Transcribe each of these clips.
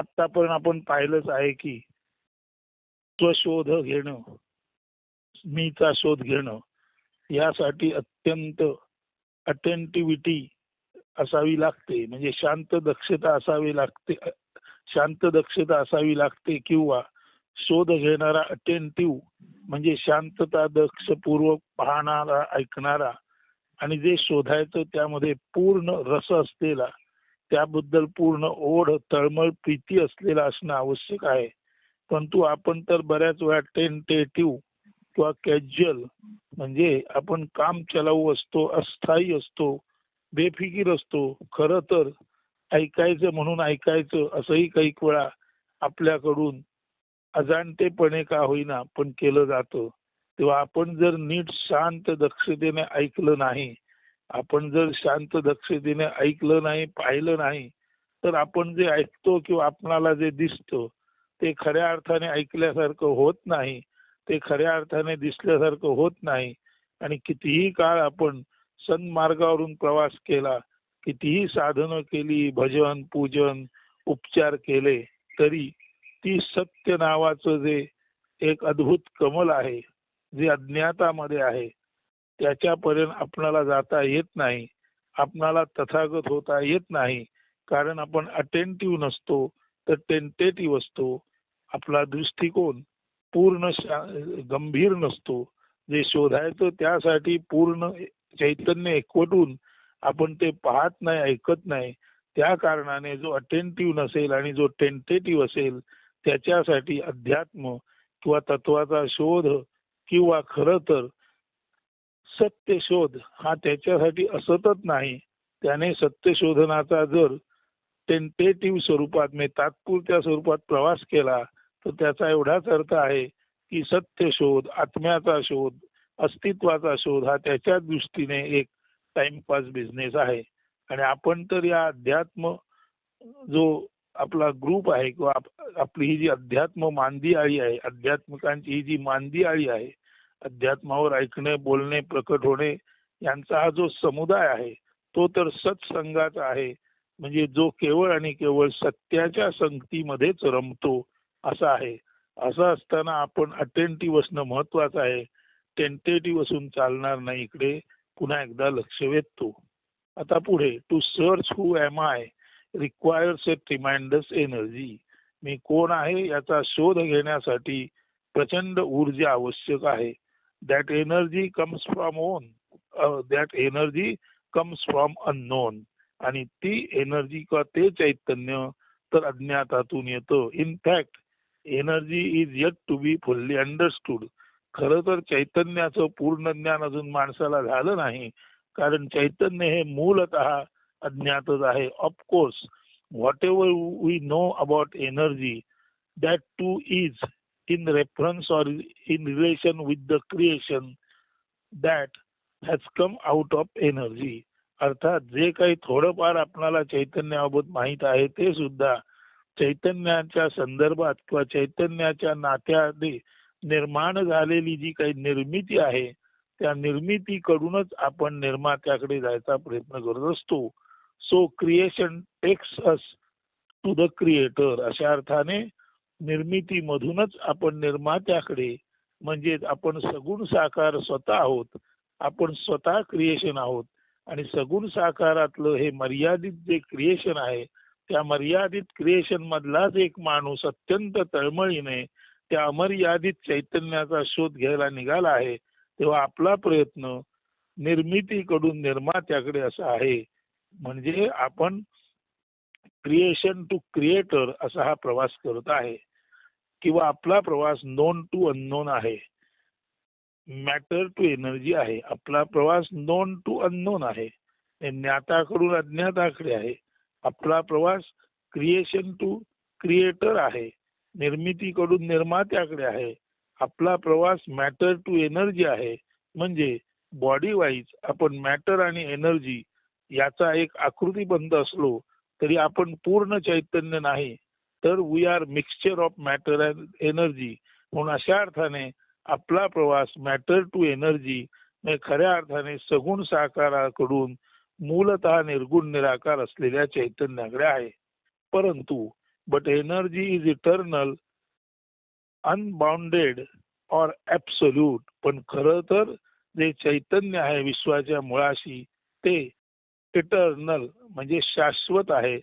आतापर्यंत आपण पाहिलंच आहे की स्वशोध घेणं मीचा शोध घेणं यासाठी अत्यंत अटेंटिव्हिटी असावी लागते. म्हणजे शांत दक्षता असावी लागते शांत दक्षता असावी लागते किंवा शोध घेणारा अटेंटिव्ह म्हणजे शांतता दक्षपूर्वक पाहणारा ऐकणारा आणि जे शोधायचं त्यामध्ये पूर्ण रस असलेला त्याबद्दल पूर्ण ओढ तळमळ प्रीती असलेला असणं आवश्यक आहे. परंतु आपण तर बऱ्याच वेळा टेंटेटिव्ह किंवा कॅज्युअल म्हणजे आपण काम चलाऊ असतो अस्थायी असतो बेफिकीर असतो खर तर ऐकायचं म्हणून ऐकायचं असंही काही वेळा आपल्याकडून अजाणतेपणे का होईना पण केलं जातं. तेव्हा आपण जर नीट शांत दक्षतेने ऐकलं नाही आपण जर शांत दक्षतेने ऐकलं नाही पाहिलं नाही तर आपण जे ऐकतो किंवा आपणाला जे दिसतं ते खऱ्या अर्थाने ऐकल्यासारखं होत नाही ते खऱ्या अर्थाने दिसल्यासारखं होत नाही. आणि कितीही काळ आपण सन्मार्गावरून प्रवास केला कितीही साधनं केली भजन पूजन उपचार केले तरी ती सत्य नावाचं जे एक अद्भुत कमल आहे जे अज्ञातामध्ये आहे त्याच्यापर्यंत आपणाला जाता येत नाही. आपणाला तथागत होता येत नाही. कारण आपण अटेंटिव्ह नसतो तर टेंटेटिव्ह असतो. आपला दृष्टिकोन पूर्ण गंभीर नसतो. जे शोधायचं त्यासाठी पूर्ण चैतन्य एकवटून आपण ते पाहत नाही ऐकत नाही. त्या कारणाने जो अटेंटिव्ह नसेल आणि जो टेंटेटिव्ह असेल त्याच्यासाठी अध्यात्म किंवा तत्वाचा शोध किंवा खरं तर सत्य शोध हा त्याच्यासाठी असतच नाही. त्याने सत्य शोधनाचा जर टेंटेटिव्ह स्वरूपात म्हणजे तात्पुरत्या स्वरूपात प्रवास केला तर त्याचा एवढाच अर्थ आहे की सत्य शोध आत्म्याचा शोध अस्तित्वाचा शोध हा त्याच्या दृष्टीने एक टाइमपास बिझनेस आहे. आणि आपण तर या अध्यात्म जो आपला ग्रुप आहे किंवा आपली ही जी अध्यात्म मांदी आळी आहे अध्यात्मिकांची ही जी मांदी आळी आहे अध्यात्मावर ऐकणे बोलणे प्रकट होणे यांचा हा जो समुदाय आहे तो तर सत्संगाचा आहे. म्हणजे जो केवळ आणि केवळ सत्याच्या संगतीमध्येच रमतो असा आहे. असं असताना आपण अटेंटिव्ह असणं महत्वाचं आहे. टेंटेटिव्ह असून चालणार नाही इकडे. पुन्हा एकदा लक्ष वेधतो. आता पुढे to search who am I requires a tremendous energy मी कोण आहे याचा शोध घेण्यासाठी प्रचंड ऊर्जा आवश्यक आहे. That energy from from uh, that energy comes from unknown आणि ती एनर्जी किंवा ते चैतन्य तर अज्ञातातून येतं. In fact energy is yet to be fully understood खर तर चैतन्याचं पूर्ण ज्ञान अजून माणसाला झालं नाही. कारण चैतन्य हे मूलत अज्ञातच आहे. Of course whatever we know about energy that too is in reference or in relation with the creation that has come out of energy अर्थात जे काही थोडंफार आपल्याला चैतन्याबाबत माहीत आहे ते सुद्धा चैतन्याच्या संदर्भात किंवा चैतन्याच्या नात्याने निर्माण झालेली जी काही निर्मिती आहे त्या निर्मितीकडूनच आपण निर्मात्याकडे जायचा प्रयत्न करत असतो. So creation takes us to the creator अशा अर्थाने निर्मितीमधूनच आपण निर्मात्याकडे म्हणजे आपण सगुण साकार स्वतः आहोत आपण स्वतः क्रिएशन आहोत. आणि सगुण साकारातलं हे मर्यादित जे क्रिएशन आहे त्या मर्यादित क्रिएशन मधलाच एक माणूस अत्यंत तळमळीने त्या अमर्यादित चैतन्याचा शोध घ्यायला निघाला आहे तेव्हा आपला प्रयत्न निर्मितीकडून निर्मात्याकडे असा आहे. म्हणजे आपण क्रिएशन टू क्रिएटर असा हा प्रवास करत आहे. किंवा आपला प्रवास नोन टू अननोन आहे. मॅटर टू एनर्जी आहे. आपला प्रवास नोन टू अननोन आहे. ज्ञाताकडून अज्ञाताकडे आहे. आपला प्रवास क्रिएशन टू क्रिएटर आहे. निर्मितीकडून निर्मात्याकडे आहे. आपला प्रवास मॅटर टू एनर्जी आहे. म्हणजे बॉडी वाईज आपण मॅटर आणि एनर्जी याचा एक आकृतीबंध असलो तरी आपण पूर्ण चैतन्य नाही. तर we are mixture of matter and energy म्हणून अशा अर्थाने आपला प्रवास मॅटर टू एनर्जी खऱ्या अर्थाने सगुण साकाराकडून मूलत निर्गुण निराकार असलेल्या चैतन्याकडे आहे. परंतु but energy is eternal unbounded or absolute पण खरं तर जे चैतन्य आहे विश्वाच्या मुळाशी ते इटर्नल म्हणजे शाश्वत आहे.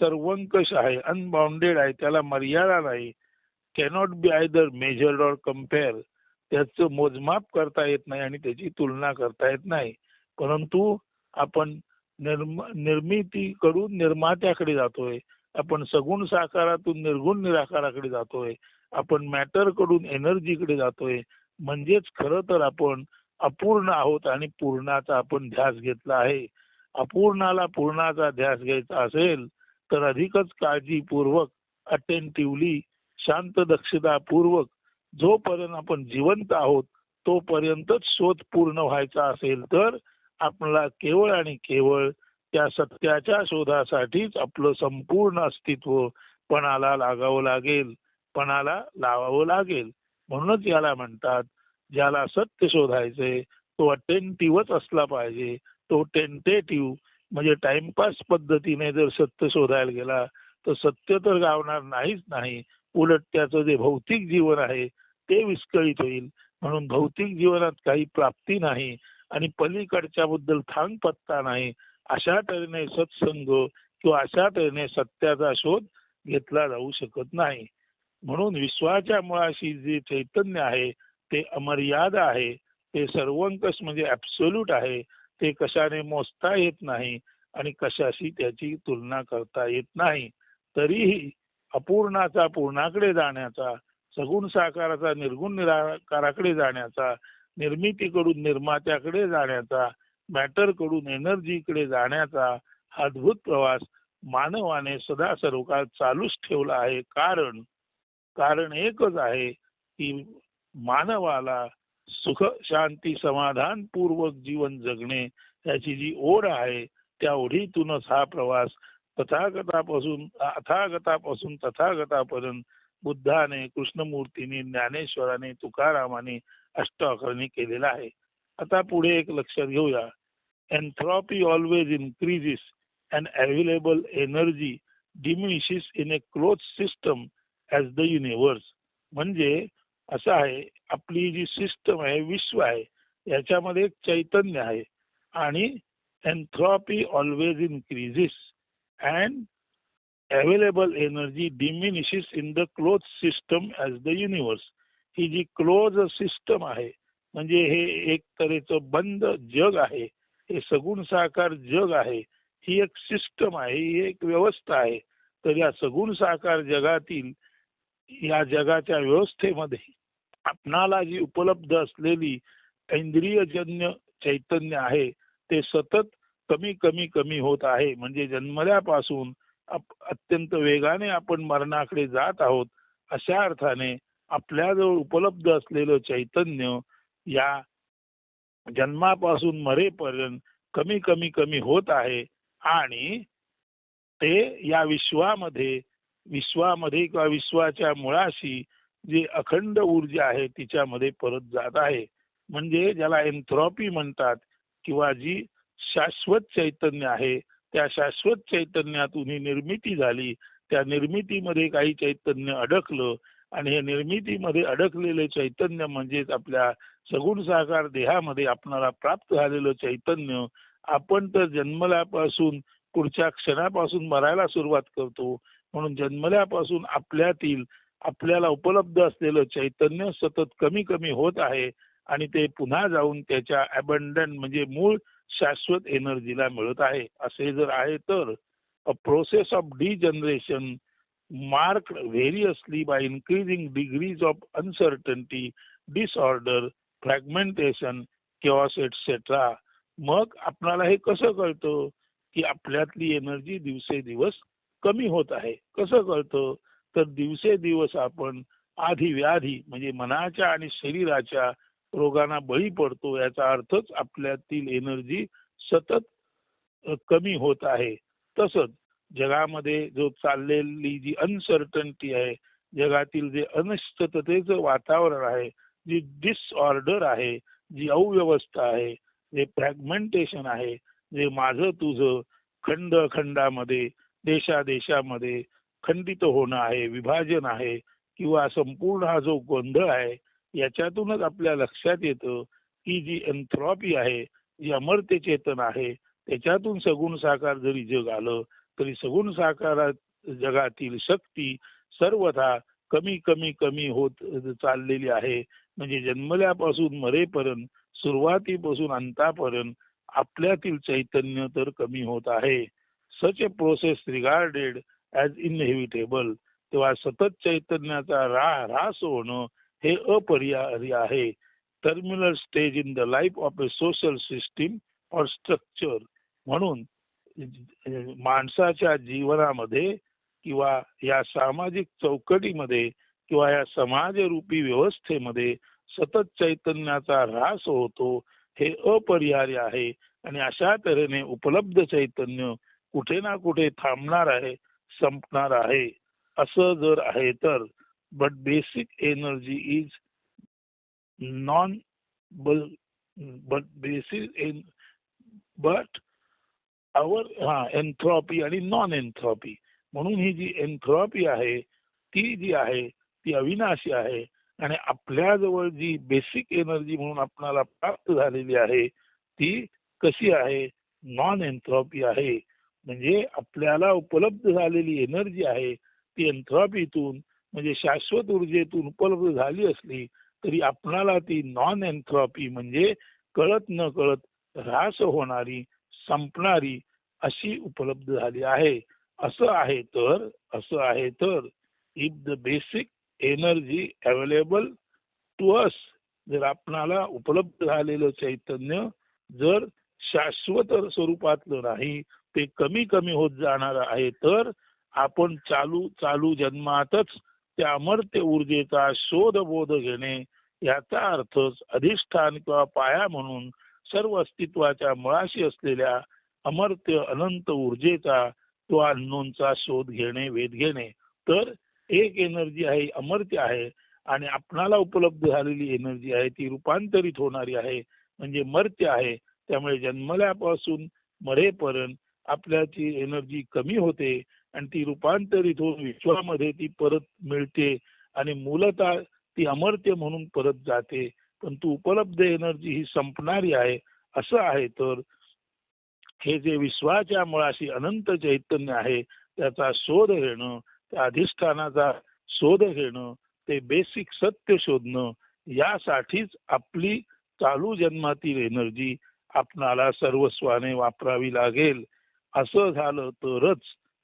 सर्वंकष आहे अनबाउंडेड आहे त्याला मर्यादा नाही. Cannot be either measured or compare त्याचं मोजमाप करता येत नाही आणि त्याची तुलना करता येत नाही. परंतु आपण निर्म निर्मितीकडून निर्मात्याकडे जातोय. आपण सगुण साकारातून निर्गुण निराकाराकडे जातोय. आपण मॅटरकडून एनर्जीकडे जातोय. म्हणजेच खरं तर आपण अपूर्ण आहोत आणि पूर्णाचा आपण ध्यास घेतला आहे. अपूर्णाला पूर्णाचा ध्यास घ्यायचा असेल तर अधिकच काळजीपूर्वक अटेंटिव्हली शांत दक्षतापूर्वक जोपर्यंत आपण जिवंत आहोत तोपर्यंतच शोध पूर्ण व्हायचा असेल तर आपल्याला केवळ आणि केवळ त्या सत्याच्या शोधासाठीच आपलं संपूर्ण अस्तित्व पणाला लागावं लागेल पणाला लावावं लागेल. म्हणूनच याला म्हणतात ज्याला सत्य शोधायचंय तो अटेंटिव्हच असला पाहिजे तो टेंटेटिव्ह म्हणजे टाइमपास पद्धतीने जर सत्य शोधायला गेला तर सत्य तर गावणार नाहीच नाही. उलट त्याचं जे भौतिक जीवन आहे ते विस्कळीत होईल. म्हणून भौतिक जीवनात काही प्राप्ती नाही आणि पलीकडच्या बद्दल थांग पत्ता नाही अशा तऱ्हेने सत्संग किंवा अशा तऱ्हेने सत्याचा शोध घेतला जाऊ शकत नाही. म्हणून विश्वाच्या मुळाशी जे चैतन्य आहे ते अमर्याद आहे ते सर्वंकष म्हणजे ऍब्सोल्यूट आहे. ते कशाने मोजता येत नाही आणि कशाशी त्याची तुलना करता येत नाही तरीही अपूर्णाचा पूर्णाकडे जाण्याचा सगुण साकाराचा निर्गुण निराकाराकडे जाण्याचा निर्मितीकडून निर्मात्याकडे जाण्याचा मॅटरकडून एनर्जीकडे जाण्याचा हा अद्भुत प्रवास मानवाने सदा सर्व काळ चालूच ठेवला आहे. कारण कारण एकच आहे की मानवाला सुख शांती समाधान पूर्वक जीवन जगणे याची जी ओढ आहे त्या ओढीतूनच हा प्रवास तथागतापासून अथागतापासून तथागतापर्यंत बुद्धाने कृष्णमूर्तीने ज्ञानेश्वराने तुकारामाने अष्टावकरांनी केलेला आहे. आता पुढे एक लक्षात घेऊया. Entropy always increases and available energy diminishes in a close system as the universe म्हणजे असं आहे. आपली जी सिस्टम आहे विश्व आहे याच्यामध्ये एक चैतन्य आहे. आणि entropy always increases and available energy diminishes in the close system as the universe ही जी क्लोज सिस्टम आहे म्हणजे हे एक तऱ्हेचं बंद जग आहे हे सगुण साकार जग आहे ही एक सिस्टम आहे ही एक व्यवस्था आहे. तर या सगुण साकार जगातील या जगाच्या व्यवस्थेमध्ये आपणाला जी उपलब्ध असलेली इंद्रियजन्य चैतन्य आहे ते सतत कमी कमी कमी होत आहे. म्हणजे जन्मल्यापासून अत्यंत वेगाने आपण मरणाकडे जात आहोत अशा अर्थाने आपल्याजवळ उपलब्ध असलेलं चैतन्य या जन्मापासून मरेपर्यंत कमी कमी कमी होत आहे. आणि ते या विश्वामध्ये विश्वामध्ये किंवा विश्वाच्या मुळाशी जी अखंड ऊर्जा आहे तिच्यामध्ये परत जात आहे. म्हणजे ज्याला एन्थ्रॉपी म्हणतात किंवा जी शाश्वत चैतन्य आहे त्या शाश्वत चैतन्यातून ही निर्मिती झाली. त्या निर्मितीमध्ये काही चैतन्य अडकलं आणि हे निर्मितीमध्ये अडकलेले चैतन्य म्हणजेच आपल्या सगुण साकार देहामध्ये आपणाला प्राप्त झालेलं चैतन्य आपण तर जन्मल्यापासून पुढच्या क्षणापासून मरायला सुरुवात करतो. म्हणून जन्मल्यापासून आपल्यातील आपल्याला उपलब्ध असलेलं चैतन्य सतत कमी कमी होत आहे आणि ते पुन्हा जाऊन त्याच्या अबंडन म्हणजे मूळ शाश्वत एनर्जीला मिळत आहे. असे जर आहे तर a process of degeneration mark variously by increasing degrees of uncertainty disorder fragmentation किंवा एटसेट्रा मग आपणाला हे कसं कळतं? की आपल्यातली एनर्जी दिवसेदिवस कमी होत आहे. कसं कळतं? तर दिवसेदिवस आपण आधी व्याधी म्हणजे मनाच्या आणि शरीराच्या रोगांना बळी पडतो याचा अर्थच आपल्यातील एनर्जी सतत कमी होत आहे. तसंच जगामध्ये जो चाललेली जी अनसर्टन्टी आहे जगातील जे अनिश्चिततेचं वातावरण आहे जी डिसऑर्डर आहे जी अव्यवस्था आहे जे फ्रॅगमेंटेशन आहे जे माझं तुझं खंड खंडामध्ये देशादेशामध्ये खंडित होणं आहे विभाजन आहे किंवा संपूर्ण हा जो गोंधळ आहे याच्यातूनच आपल्या लक्षात येतं की जी एन्थ्रॉपी आहे जी अमर्त्य चेतन आहे त्याच्यातून सगुण साकार जरी जग आलं तरी सगुण साकारात जगातील शक्ती सर्वथा कमी कमी कमी होत चाललेली आहे. म्हणजे जन्मल्यापासून मरेपर्यंत सुरुवातीपासून अंतापर्यंत आपल्यातील चैतन्य तर कमी होत आहे. Such a process regarded as inevitable तेव्हा सतत चैतन्याचा रा ऱ्हास होणं हे अपरिहार्य आहे. Terminal stage in the life of a social system or structure म्हणून माणसाच्या जीवनामध्ये किंवा या सामाजिक चौकटीमध्ये किंवा या समाजरूपी व्यवस्थेमध्ये सतत चैतन्याचा ऱ्हास होतो हे अपरिहार्य आहे. आणि अशा तऱ्हेने उपलब्ध चैतन्य कुठे ना कुठे थांबणार आहे संपणार आहे असं जर आहे तर. But basic energy is non but basic an but our हा एन्थ्रॉपी आणि नॉन एन्थ्रॉपी म्हणून ही जी एन्थ्रॉपी आहे ती जी आहे ती अविनाशी आहे. आणि आपल्याजवळ जी बेसिक एनर्जी म्हणून आपणाला प्राप्त झालेली आहे ती कशी आहे? नॉन एन्थ्रॉपी आहे. म्हणजे आपल्याला उपलब्ध झालेली एनर्जी आहे ती एन्थ्रॉपीतून म्हणजे शाश्वत ऊर्जेतून उपलब्ध झाली असली तरी आपणाला ती नॉन एन्थ्रॉपी म्हणजे कळत न कळत ऱ्हास होणारी संपणारी अशी उपलब्ध झाली आहे. असं आहे तर असं आहे तर if the basic energy available to us जर आपणाला उपलब्ध झालेलं चैतन्य जर शाश्वत स्वरूपातलं नाही ते कमी कमी होत जाणार आहे. तर आपण चालू चालू जन्मातच त्या अमर्त्य ऊर्जेचा शोध बोध घेणे याचा अर्थच अधिष्ठान किंवा पाया म्हणून सर्व अस्तित्वाच्या मुळाशी असलेल्या अमर्त्य अनंत ऊर्जेचा किंवा अण्णोंचा शोध घेणे वेध घेणे. तर एक एनर्जी आहे अमर्त्य आहे आणि आपणाला उपलब्ध झालेली एनर्जी आहे ती रूपांतरित होणारी आहे. म्हणजे मर्त्य आहे. त्यामुळे जन्मल्यापासून मरेपर्यंत आपल्याची एनर्जी कमी होते आणि ती रूपांतरित होऊन विश्वामध्ये ती परत मिळते आणि मूलतः ती अमर्त्य म्हणून परत जाते. पण तू उपलब्ध एनर्जी ही संपणारी आहे असं आहे तर हे जे विश्वाच्या मुळाशी अनंत चैतन्य आहे त्याचा शोध घेणं त्या अधिष्ठानाचा शोध घेणं ते बेसिक सत्य शोधणं यासाठीच आपली चालू जन्मातील एनर्जी आपणाला सर्वस्वाने वापरावी लागेल. असं झालं तरच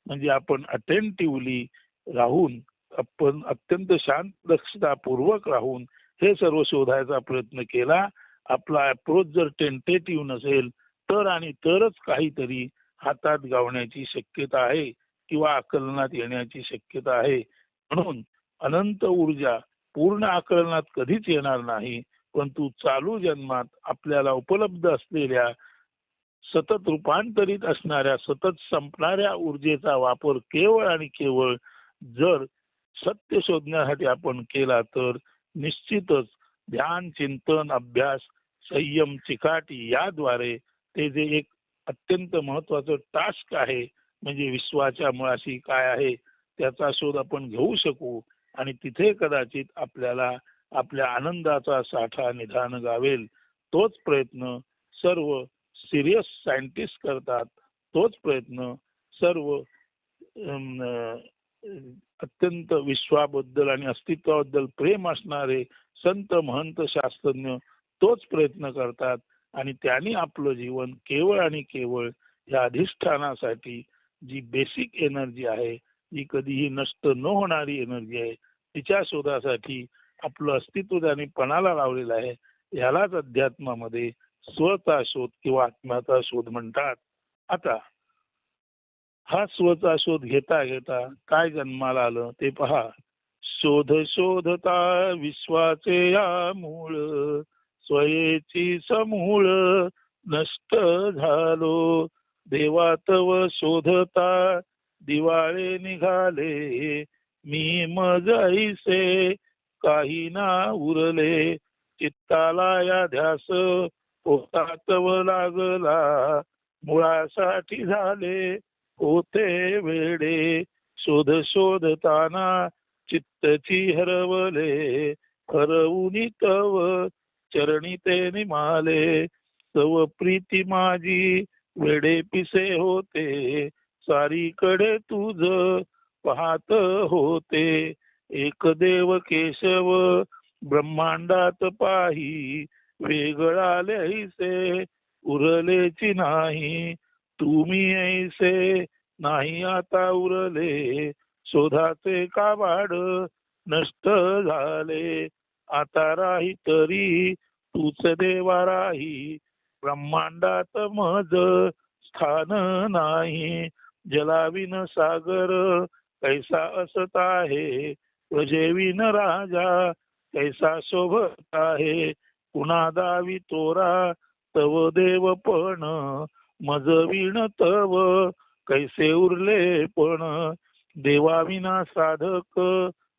म्हणजे आपण अटेंटिव्हली राहून आपण अत्यंत शांत दक्षतापूर्वक राहून हे सर्व शोधायचा प्रयत्न केला. आपला अप्रोच जर टेंटेटिव्ह नसेल तर आणि तरच काहीतरी हातात गावण्याची शक्यता आहे किंवा आकलनात येण्याची शक्यता आहे. म्हणून अनंत ऊर्जा पूर्ण आकलनात कधीच येणार नाही परंतु चालू जन्मात आपल्याला उपलब्ध असलेल्या सतत रूपांतरित असणाऱ्या सतत संपणाऱ्या ऊर्जेचा वापर केवळ आणि केवळ जर सत्य शोधण्यासाठी आपण केला तर निश्चितच ध्यान चिंतन अभ्यास संयम चिकाटी याद्वारे ते जे एक अत्यंत महत्वाचं टास्क आहे म्हणजे विश्वाच्या मुळाशी काय आहे त्याचा शोध आपण घेऊ शकू आणि तिथे कदाचित आपल्याला आपल्या आनंदाचा साठा निधान गावेल. तोच प्रयत्न सर्व सिरियस सायंटिस्ट करतात तोच प्रयत्न सर्व अत्यंत विश्वाबद्दल आणि अस्तित्वाबद्दल प्रेम असणारे संत महंत शास्त्रज्ञ तोच प्रयत्न करतात आणि त्यांनी आपलं जीवन केवळ आणि केवळ या अधिष्ठानासाठी जी बेसिक एनर्जी आहे जी कधीही नष्ट न होणारी एनर्जी आहे तिच्या शोधासाठी आपलं अस्तित्व त्याने पणाला लावलेलं आहे यालाच अध्यात्मामध्ये स्वचा शोध किंवा आत्म्याचा शोध म्हणतात. आता हा स्वचा शोध घेता घेता काय जन्माला आलं ते पहा. शोध शोधता विश्वाचे या मूळ स्वयेची समूळ नष्ट झालो. देवातव शोधता दिवाळे निघाले मी मजाईसे काही ना उरले. चित्ताला या ध्यास पोटातव लागला. मुळासाठी झाले होते वेडे. शोध शोधताना चित्तची हरवले हरवून तव चरणी ते निमाले. तव प्रीती माझी वेडे पिसे होते. सारीकडे तुझ पाहत होते. एक देव केशव ब्रह्मांडात पाही. वेगळाले ऐसे उरलेची नाही. तुम्ही ऐसे नाही आता उरले. शोधाचे काबाड नष्ट झाले. आता राही तरी तूच देवा राही. ब्रह्मांडात मज स्थान नाही. जलाविन सागर कैसा असत आहे? प्रजेविन राजा कैसा शोभत आहे? कुणा दावी तोरा तव देव पण मजविण तव कैसे उरले पण. देवाविना साधक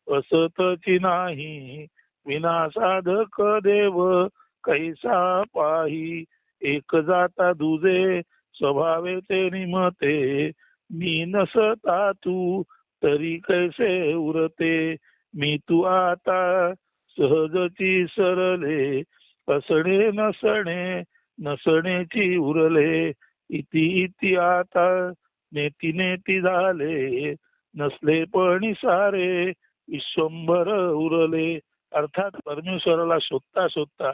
असतची नाही विना साधक देव कैसा पाही. एक जाता दुजे स्वभावे ते निमते मी नसता तू तरी कैसे उरते. मी तू आता सहजची सरले असणे नसणे नसणेची उरले. इति इति आता नेती नेती झाले. नसले पण सारे विश्वंभर उरले. अर्थात परमेश्वराला शोधता शोधता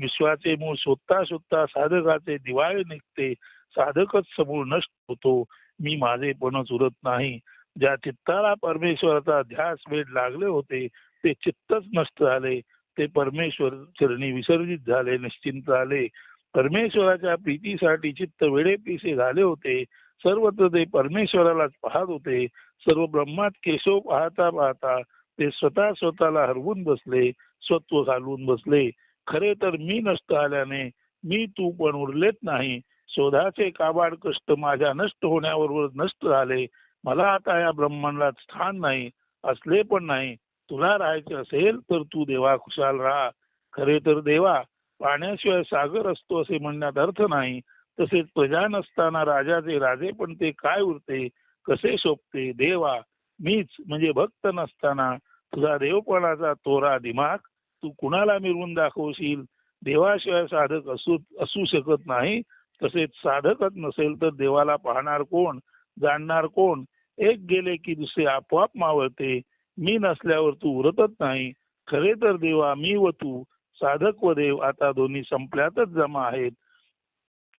विश्वाचे मूळ शोधता शोधता साधकाचे दिवाळे निघते. साधकच समूळ नष्ट होतो. मी माझे पणच उरत नाही. ज्या चित्ताला परमेश्वराचा ध्यास वेध लागले होते ते चित्तच नष्ट झाले. ते परमेश्वर चरणी विसर्जित झाले निश्चिंत आले परमेश्वराच्या प्रीतीसाठी चित्त वेडेपिसे झाले होते. सर्वत्र ते परमेश्वरालाच पाहत होते. सर्व ब्रह्मात केशव पाहता पाहता ते स्वतः स्वतःला हरवून बसले स्वत्व घालवून बसले. खरे तर मी नष्ट आल्याने मी तू पण उरलेत नाही. शोधाचे काबाड कष्ट माझ्या नष्ट होण्याबरोबर नष्ट झाले. मला आता या ब्रह्मांडात स्थान नाही असले पण नाही. तुला राहायचे असेल तर तू देवा खुशाल राहा. खरे तर देवा पाण्याशिवाय सागर असतो असे म्हणण्यात अर्थ नाही. तसेच प्रजा नसताना राजाचे राजे पण ते काय उरते? कसे शोभते? देवा मीच म्हणजे भक्त नसताना तुझा देवपणाचा तोरा दिमाग तू कुणाला मिरवून दाखवशील? देवाशिवाय साधक असू असू शकत नाही. तसेच साधकच नसेल तर देवाला पाहणार कोण? जाणणार कोण? एक गेले की दुसरे आपोआप मावळते. मी नसल्यावर तू उरतच नाही. खरे तर देवा मी व तू साधक व देव आता दोन्ही संपल्यातच जमा आहेत.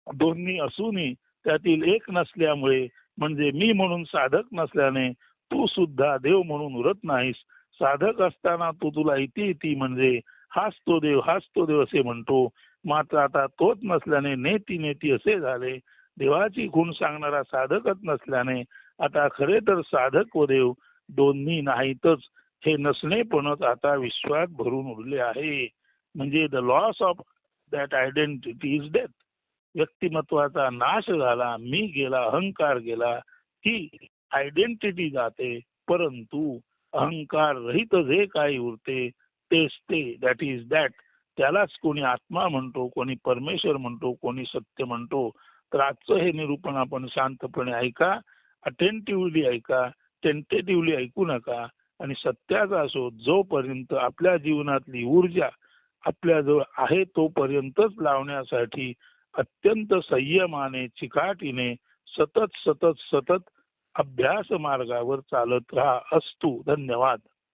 दोन्ही असूनही त्यातील एक नसल्यामुळे म्हणजे मी म्हणून साधक नसल्याने तू सुद्धा देव म्हणून उरत नाहीस. साधक असताना तू तुला इति इति म्हणजे हाच तो देव हाच तो देव असे म्हणतो. मात्र आता तोच नसल्याने नेती नेती असे झाले. देवाची गुण सांगणारा साधकच नसल्याने आता खरे तर साधक व देव दोन्ही नाहीतच. हे नसणे पणच आता विश्वात भरून उरले आहे. म्हणजे the loss of that identity is death व्यक्तिमत्वाचा नाश झाला मी गेला अहंकार गेला की आयडेंटिटी जाते परंतु अहंकार रहित जे काही उरते तेच ते दॅट इज दॅट त्यालाच कोणी आत्मा म्हणतो कोणी परमेश्वर म्हणतो कोणी सत्य म्हणतो. तर आजचं हे निरूपण आपण शांतपणे ऐका अटेंटिव्हली ऐका टेंटेटिव्हली ऐकू नका आणि सत्याचा असो जोपर्यंत आपल्या जीवनातली ऊर्जा आपल्याजवळ आहे तोपर्यंतच लावण्यासाठी अत्यंत संयमाने चिकाटीने सतत सतत सतत अभ्यास मार्गावर चालत राहा. असतो. धन्यवाद.